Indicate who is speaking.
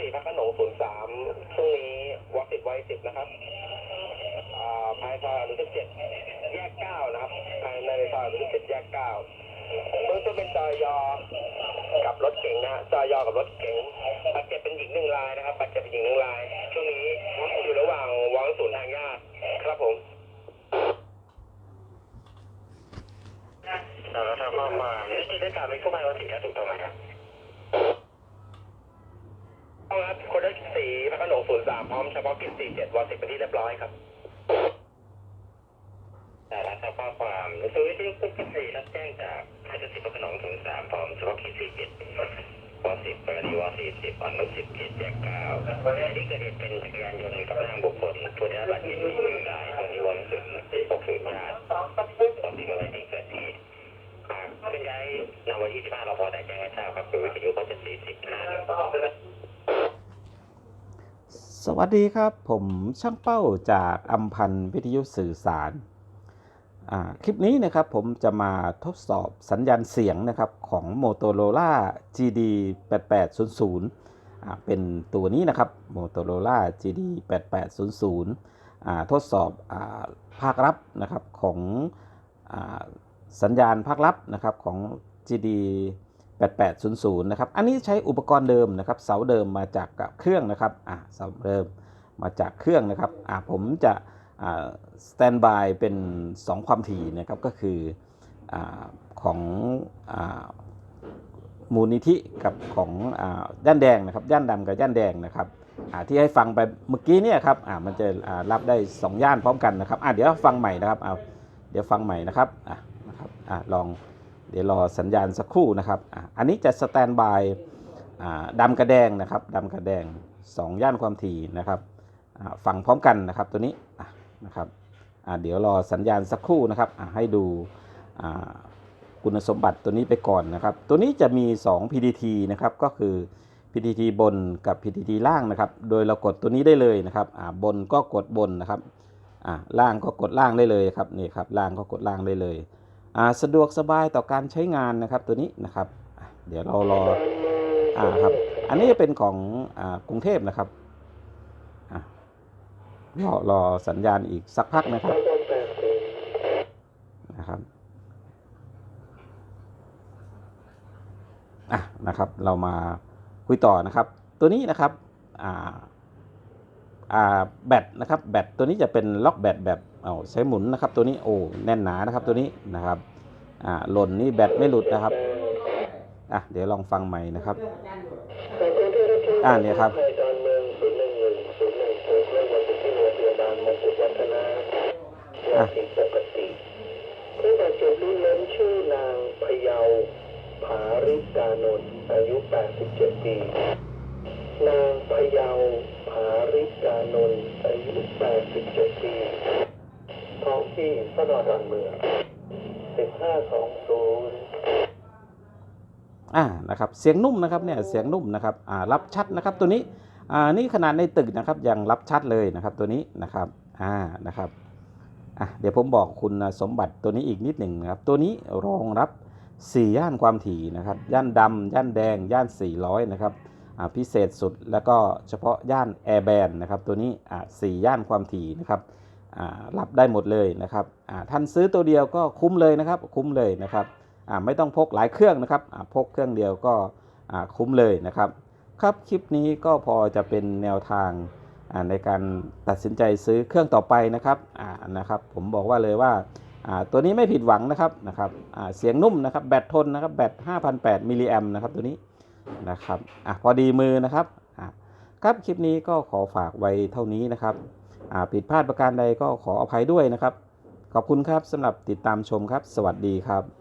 Speaker 1: สี่พระโขนงศูนย์สามช่วงนี้วอสิบไว้สิบนะครับอ่าภายในซอยอนุสิบเจ็ดแยกเก้านะครับภายในซอยอนุสิบเจ็ดแยกเก้าเบื้องต้นเป็นจอยอกับรถเก๋งนะฮะจอยอกับรถเก๋งบาดเจ็บเป็นหญิงหนึ่งรายนะครับบาดเจ็บเป็นหญิงหนึ่งราย ช่วงนี้อยู่ระหว่างวางศูนย์ทางญาติครับผมเราทำข้อความนี่ที่ได้การเป็นกู้ภัยวันสี่ถูกต้องไหมครับต้อง ครับคนได้สีพระโขนงศูนย์สามพร้อมเฉพาะกิจสี่เจ็ดวันสิบเป็นที่เรียบร้อยครับแต่รับทราบข้อความซื้อที่คุกสี่รับแจ้งจากพระเจ้าสิบพระโขนงศูนย์สามพร้อมเฉพาะกิจสี่เจ็ดวันสิบกรณีวันสี่สิบวันลบสิบเจ็ดแยกเก้าที่เกิดเหตุเป็นจักรยานยนต์กับร่างบุคคลผู้ได้รับบาดเจ็บมีหนึ่งรายตรงนี้วันสุดหกศูนย์ญาติตอนที่เกิดเหตุเคลื่อนย้ายนำวันที่25เราพอได้แจ้งให้ทราบครับคือวิทยุเขาจะ40นะ
Speaker 2: สวัสดีครับ ผมช่างเป้าจากอัมพันธ์วิทยุสื่อสาร คลิปนี้นะครับผมจะมาทดสอบสัญญาณเสียงนะครับของ Motorola GD 8800เป็นตัวนี้นะครับ Motorola GD 8800ทดสอบอาภาครับนะครับของอสัญญาณภาคลับนะครับของ GD 8800 8800 นะครับ อันนี้ใช้อุปกรณ์เดิมนะครับ เสาเดิมมาจากเครื่องนะครับอ่าเสาเดิมมาจากเครื่องนะครับอ่าผมจะอ่าสแตนบายเป็น 2 ความถี่นะครับ ก็คืออ่าของอ่ามูลนิธิกับของอ่าย่านแดงนะครับ ย่านดำกับย่านแดงนะครับอ่าที่ให้ฟังไปเมื่อกี้เนี่ยครับอ่ามันจะอ่ารับได้ 2 ย่านพร้อมกันนะครับอ่าเดี๋ยวฟังใหม่นะครับเอาเดี๋ยวฟังใหม่นะครับอ่านะครับอ่าลอง เดี๋ยวรอสัญญาณสักครู่นะครับอันนี้จะสแตนบายดำกระแดงนะครับดำกระแดง 2 ย่านความถี่นะครับอ่าฟังพร้อมกันนะครับตัวนี้นะครับเดี๋ยวรอสัญญาณสักครู่นะครับให้ดูคุณสมบัติตัวนี้ไปก่อนนะครับ ตัวนี้จะมี 2 PDT นะครับก็คือ PDT บนกับ PDT ล่างนะครับ โดยเรากดตัวนี้ได้เลยนะครับบนก็กดบนนะครับล่างก็กดล่างได้เลยครับนี่ครับล่างก็กดล่างได้เลย สะดวกสบายต่อการใช้งานนะครับตัวนี้นะครับ เดี๋ยวเรารออ่าครับ อันนี้จะเป็นของอกรุงเทพนะครับรอรอสัญญาณอีกสักพักนะครับนะครับอะนะครับ เรามาคุยต่อนะครับ ตัวนี้นะครับอ่าอ่าแบตนะครับแบตตัวนี้จะเป็นล็อกแบตแบบ เอาใช้หมุนนะครับตัวนี้โอ้แน่นหนานะครับตัวนี้นะครับอ่าหล่นนี่แบตไม่หลุดนะครับอะเดี๋ยวลองฟังใหม่นะครับอ่าเนี่ยครับ
Speaker 1: อนเมืองศูนย์หนึ่งหนึ่งศูนย์หนึ่งศูนย์เรื่อนสิบที่โรงพยาบาลมงกุฎวัฒนา
Speaker 2: อะ
Speaker 1: สิ่งปกติผู้บาดเจ็บรุ่นนั้นชื่อนางพยาวผาริกานนท์อายุ 87 ปี นางพยาวผาริกานนท์อายุ 87 ปี ที่สนดอนเมือง1520
Speaker 2: อ่านะครับเสียงนุ่มนะครับเนี่ยเสียงนุ่มนะครับอ่ารับชัดนะครับตัวนี้อ่านี่ขนาดในตึกนะครับยังรับชัดเลยนะครับตัวนี้นะครับอ่านะครับอะเดี๋ยวผมบอกคุณสมบัติตัวนี้อีกนิดหนึ่งนะครับตัวนี้รองรับ 4 ย่านความถี่นะครับย่านดำย่านแดงย่าน 400นะครับอ่าพิเศษสุดแล้วก็เฉพาะย่านแอร์แบนนะครับตัวนี้อ่าสี่ย่านความถี่นะครับ รับได้หมดเลยนะครับท่านซื้อตัวเดียวก็คุ้มเลยนะครับ คุ้มเลยนะครับไม่ต้องพกหลายเครื่องนะครับพกเครื่องเดียวก็คุ้มเลยนะครับ ครับคลิปนี้ก็พอจะเป็นแนวทางในการตัดสินใจซื้อเครื่องต่อไปนะครับนะครับผมบอกว่าเลยว่าตัวนี้ไม่ผิดหวังนะครับนะครับเสียงนุ่มนะครับแบตทนนะครับแบต5,008มิลลิแอมนะครับตัวนี้นะครับอพอดีมือนะครับครับคลิปนี้ก็ขอฝากไว้เท่านี้นะครับ ผิดพลาดประการใดก็ขออภัยด้วยนะครับ ขอบคุณครับสำหรับติดตามชมครับ สวัสดีครับ